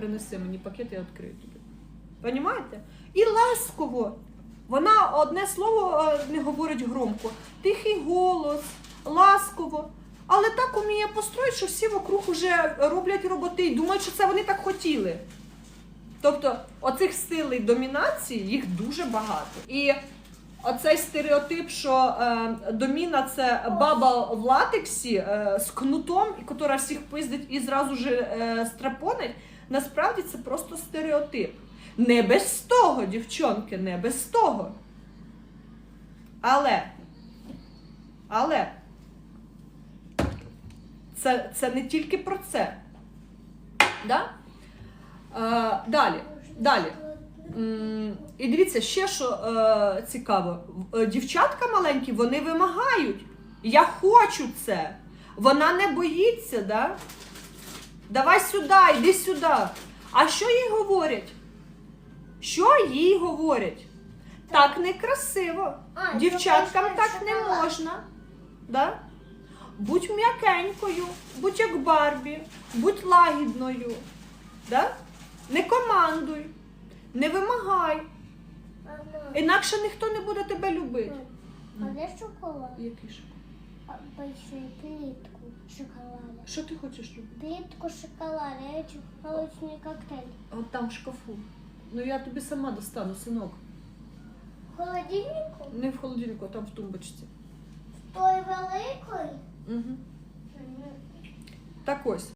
принеси мені пакет, я відкрию тобі. Понімаєте? І ласково. Вона одне слово е, не говорить громко. Тихий голос, ласково. Але так уміє построїти, що всі вокруг уже роблять роботи і думають, що це вони так хотіли. Тобто, оцих стилей домінації їх дуже багато. І оцей стереотип, що е, доміна це баба в латексі е, з кнутом, котра всіх пиздить і зразу ж е, страпонить, насправді це просто стереотип. Не без того, дівчонки, не без того. Але, але це, це не тільки про це. Да? Е, далі. Далі. І дивіться, ще що е, цікаво, е, дівчатка маленькі, вони вимагають. Я хочу це. Вона не боїться, да? Давай сюди, йди сюди. А що їй говорять? Що їй говорять? Так некрасиво. А, Дівчаткам це так шоколад. не можна. Да? Будь м'якенькою, будь як Барбі, будь лагідною. Да? Не командуй, не вимагай. Мама, Інакше ніхто не буде тебе любити. а де шоколад? Який ж? Большую плитку шоколада. Что ти хочеш робити? Плитку шоколада. Я хочу молочный коктейль. Вот там в шкафу. Ну я тобі сама достану, синок. В холодильнику? Не в холодильнику, а там в тумбочці. Той великой? Угу. Так ось.